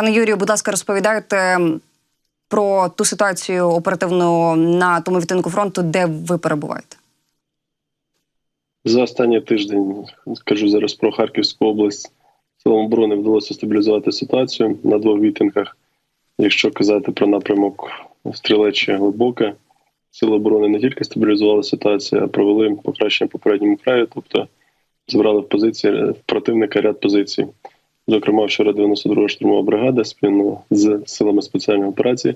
Пане Юрію, будь ласка, розповідайте про ту ситуацію оперативну на тому відтинку фронту, де ви перебуваєте. За останній тиждень кажу зараз про Харківську область. Силам оборони вдалося стабілізувати ситуацію на двох відтинках. Якщо казати про напрямок стрілече глибоке, сили оборони не тільки стабілізували ситуацію, а провели покращення попередньому краю, тобто збирали в позиції противника ряд позицій. Зокрема, вчора 92 штурмова бригада спільно з силами спеціальної операції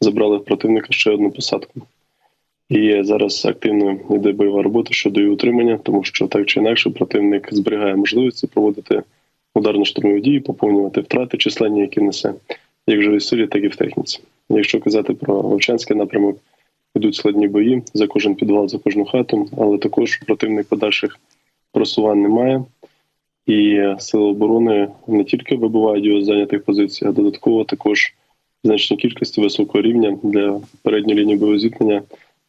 забрали в противника ще одну посадку. І зараз активно йде бойова робота щодо її утримання, тому що так чи інакше противник зберігає можливості проводити ударно-штурмові дії, поповнювати втрати численні, які несе, як в живій силі, так і в техніці. Якщо казати про Вовчанський напрямок, йдуть складні бої за кожен підвал, за кожну хату, але також противник подальших просувань немає. І сили оборони не тільки вибивають його з зайнятих позицій, а додатково також значні кількості високого рівня для передньої лінії бойового зіткнення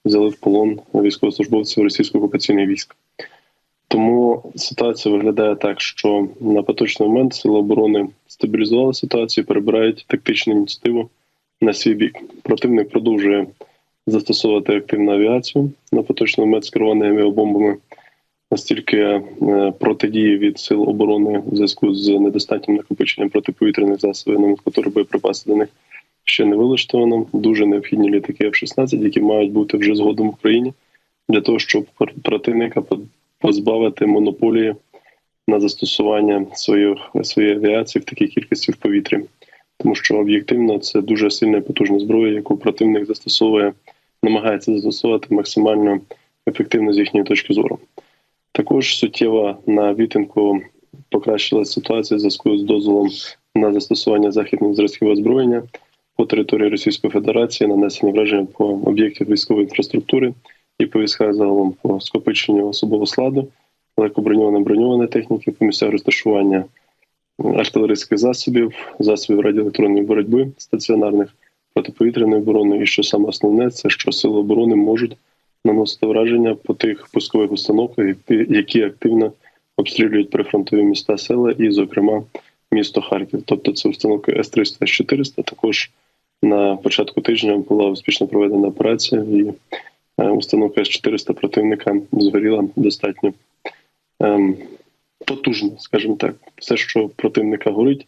взяли в полон військовослужбовців російського окупаційних військ. Тому ситуація виглядає так, що на поточний момент сили оборони стабілізували ситуацію, перебирають тактичну ініціативу на свій бік. Противник продовжує застосовувати активну авіацію на поточний момент з керованими. Настільки е, протидії від сил оборони в зв'язку з недостатнім накопиченням протиповітряних засобів, номенклатури боєприпаси до них ще не вилаштовано. Дуже необхідні літаки F-16, які мають бути вже згодом в Україні для того, щоб противника позбавити монополії на застосування своїх своєї авіації в такій кількості в повітрі, тому що об'єктивно це дуже сильна потужна зброя, яку противник застосовує, намагається застосувати максимально ефективно з їхньої точки зору. Також суттєво на відтинку покращилася ситуація в зв'язку з дозволом на застосування західних зразків озброєння по території Російської Федерації, нанесення враження по об'єктах військової інфраструктури і по військах загалом по скопиченню особового складу, легкоброньованої броньованої техніки, по місцях розташування артилерійських засобів, засобів радіоелектронної боротьби стаціонарних протиповітряної оборони. І що саме основне, це що сили оборони можуть наносити враження по тих пускових установках, які активно обстрілюють прифронтові міста села, і, зокрема, місто Харків. Тобто, це установка С-300 С-400. Також на початку тижня була успішно проведена операція, і е, установка С-400 противника згоріла достатньо ем, потужно, скажімо так, все, що противника горить,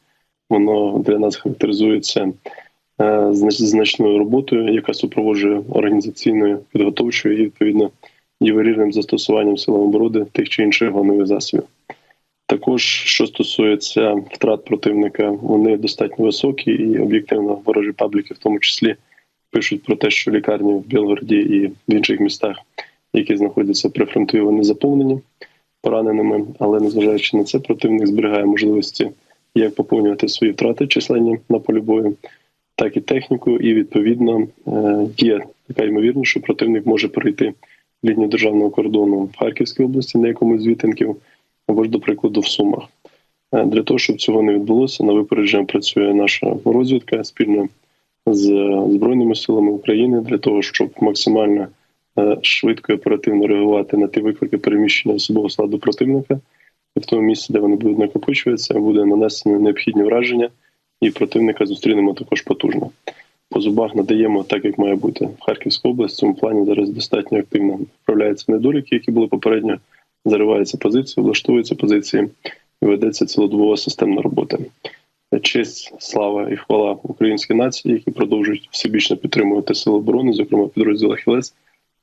воно для нас характеризується. Е, значною роботою, яка супроводжує організаційною підготовчою і відповідно ювелірним застосуванням силами оборони тих чи інших вогневих засобів. Також що стосується втрат противника, вони достатньо високі, і об'єктивно ворожі пабліки, в тому числі, пишуть про те, що лікарні в Білгороді і в інших містах, які знаходяться при фронтові, вони заповнені пораненими. Але незважаючи на це, противник зберігає можливості як поповнювати свої втрати численні на полі бою, так і техніку, і відповідно е, є така ймовірність, що противник може перейти лінію державного кордону в Харківській області на якомусь з відтинків, або ж, до прикладу, в Сумах. Е, для того щоб цього не відбулося, на випередження працює наша розвідка спільно з збройними силами України для того, щоб максимально е, швидко і оперативно реагувати на ті виклики переміщення особового складу противника, і в тому місці, де вони будуть накопичуватися, буде нанесено необхідні враження і противника зустрінемо також потужно. По зубах надаємо так, як має бути. Харківська область в цьому плані зараз достатньо активно вправляються недоліки, які були попередньо. Зариваються позиції, влаштовуються позиції і ведеться цілодобова системна робота. Честь, слава і хвала українській нації, які продовжують всебічно підтримувати сили оборони, зокрема підрозділ Ахілес.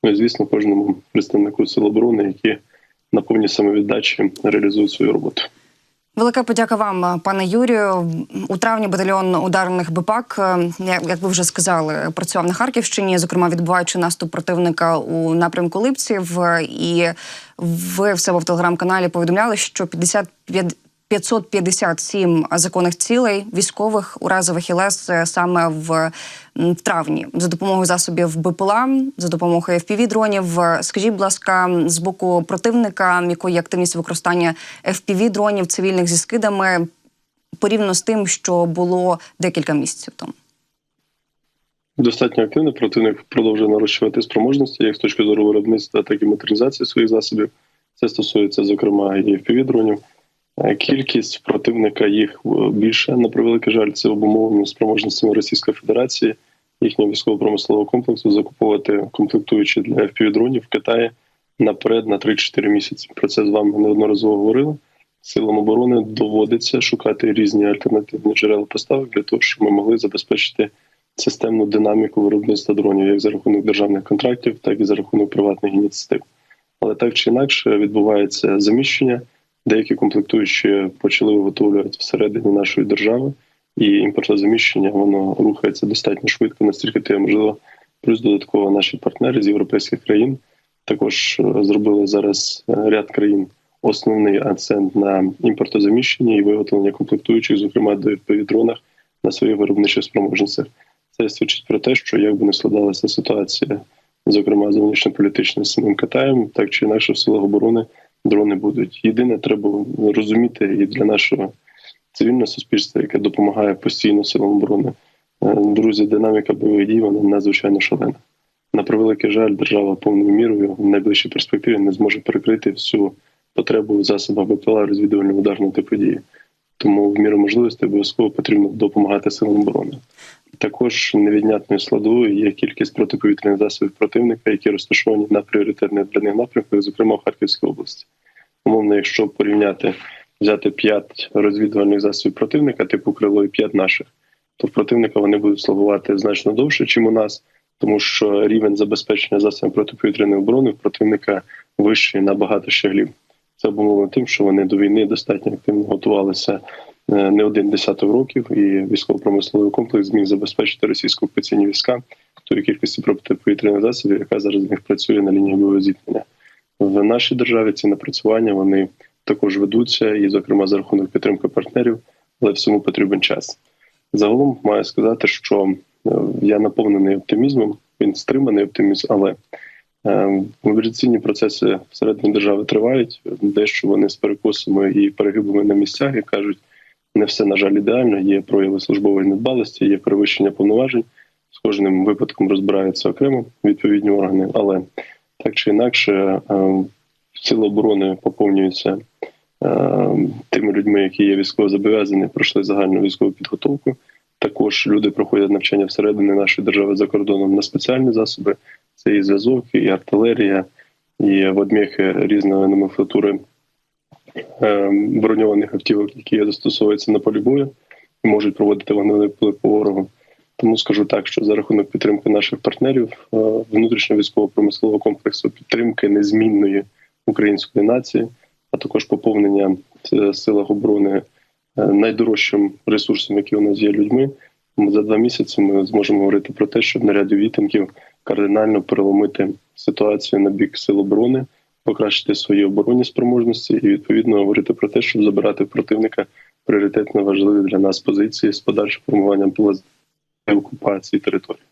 Ну і звісно, кожному представнику сил оборони, які на повній самовіддачі реалізують свою роботу. Велика подяка вам, пане Юрію. У травні батальйон ударних БПАК, е, як ви вже сказали, працював на Харківщині, зокрема відбуваючи наступ противника у напрямку Липців. І ви в себе в телеграм-каналі повідомляли, що 55 557 законних цілей військових уразив Ахілес е, саме в, травні за допомогою засобів БПЛА, за допомогою fpv дронів. Скажіть, будь ласка, з боку противника, якої активність використання fpv дронів цивільних зі скидами порівняно з тим, що було декілька місяців тому. Достатньо активно противник продовжує нарощувати спроможності як з точки зору виробництва, так і модернізації своїх засобів. Це стосується зокрема і fpv дронів Е, Кількість противника їх е, більше на превеликий жаль. Це обумовлено спроможностями Російської Федерації, їхнього військово-промислового комплексу закуповувати комплектуючі для FPV-дронів в Китаї наперед на 3-4 місяці. Про це з вами неодноразово говорили. Силам оборони доводиться шукати різні альтернативні джерела поставок для того, щоб ми могли забезпечити системну динаміку виробництва дронів як за рахунок державних контрактів, так і за рахунок приватних ініціатив. Але так чи інакше відбувається заміщення. Деякі комплектуючі почали виготовлювати всередині нашої держави, і імпортозаміщення воно рухається достатньо швидко, настільки це можливо. Плюс додатково наші партнери з європейських країн також е, зробили зараз е, ряд країн основний акцент на імпортозаміщенні і виготовлення комплектуючих, зокрема до дронах на своїх виробничих спроможностях. Це свідчить про те, що як би не складалася ситуація, зокрема з самим Китаєм, так чи інакше в силах оборони дрони будуть. Єдине, треба розуміти і для нашого цивільного суспільства, яке допомагає постійно силам оборони. Е, Друзі, динаміка бойових дій вона надзвичайно шалена. На превеликий жаль, держава повною мірою в найближчій перспективі не зможе перекрити всю потребу в засобах БПЛА розвідувально ударної типу дії. Тому в міру можливості обов'язково потрібно допомагати силам оборони. Також невіднятною складовою є кількість протиповітряних засобів противника, які розташовані на пріоритетних для них напрямках, зокрема в Харківській області. Умовно, якщо порівняти взяти п'ять розвідувальних засобів противника, типу крило і п'ять наших, то в противника вони будуть слугувати значно довше, ніж у нас, тому що рівень забезпечення засобів протиповітряної оборони в противника вищий на багато щаглів. Це обумовлено тим, що вони до війни достатньо активно готувалися е, не один десяток років, і військово-промисловий комплекс зміг забезпечити російсько окупаційні війська тої кількості протиповітряних засобів, яка зараз в них працює на лінії бойового зіткнення. В нашій державі ці напрацювання вони також ведуться, і, зокрема, за рахунок підтримки партнерів, але всьому потрібен час. Загалом маю сказати, що е, я наповнений оптимізмом, він стриманий оптимізм, але е, мобілізаційні процеси всередині держави тривають. Дещо вони з перекосами і перегибами на місцях і кажуть, не все на жаль ідеально. Є прояви службової недбалості, є перевищення повноважень. З кожним випадком розбираються окремо відповідні органи, але так чи інакше, е, сили оборони поповнюються е, тими людьми, які є військово зобов'язані, пройшли загальну військову підготовку. Також люди проходять навчання всередині нашої держави за кордоном на спеціальні засоби. Це і зв'язок, і артилерія, і водміхи різної номенклатури е, броньованих автівок, які застосовуються на полі бою і можуть проводити вогневий вплив по ворогу. Тому скажу так, що за рахунок підтримки наших партнерів е, внутрішнього військово-промислового комплексу, підтримки незмінної української нації, а також поповнення в силах оборони е, найдорожчим ресурсом, який у нас є людьми. За два місяці ми зможемо говорити про те, щоб на ряді вітинків кардинально переломити ситуацію на бік сил оборони, покращити свої оборонні спроможності і відповідно говорити про те, щоб забирати противника пріоритетно важливі для нас позиції з подальшим формуванням плану окупації території.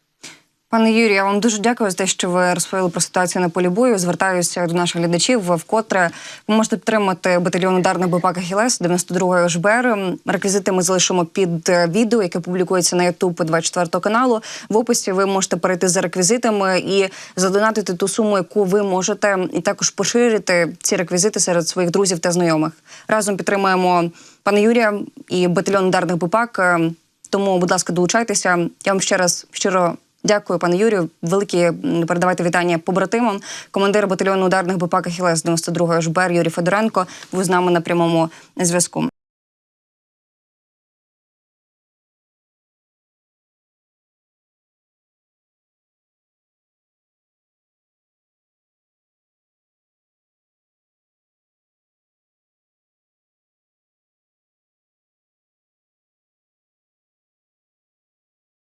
Пане Юрію, я вам дуже дякую за те, що ви розповіли про ситуацію на полі бою. Звертаюся до наших глядачів. Вкотре ви можете підтримати батальйон ударних БПАК «Ахілес» 92-ї ЖБР. Реквізити ми залишимо під е, відео, яке публікується на YouTube 24 каналу. В описі ви можете перейти за реквізитами і задонатити ту суму, яку ви можете, і також поширити ці реквізити серед своїх друзів та знайомих. Разом підтримуємо пана Юрія і батальйон ударних БПАК. Тому, будь ласка, долучайтеся. Я вам ще раз щиро Дякую, пане Юрію. Великі передавайте вітання побратимам. Командир батальйону ударних БПАК «Ахілес» 92-ї ЖБР Юрій Федоренко був з нами на прямому зв'язку.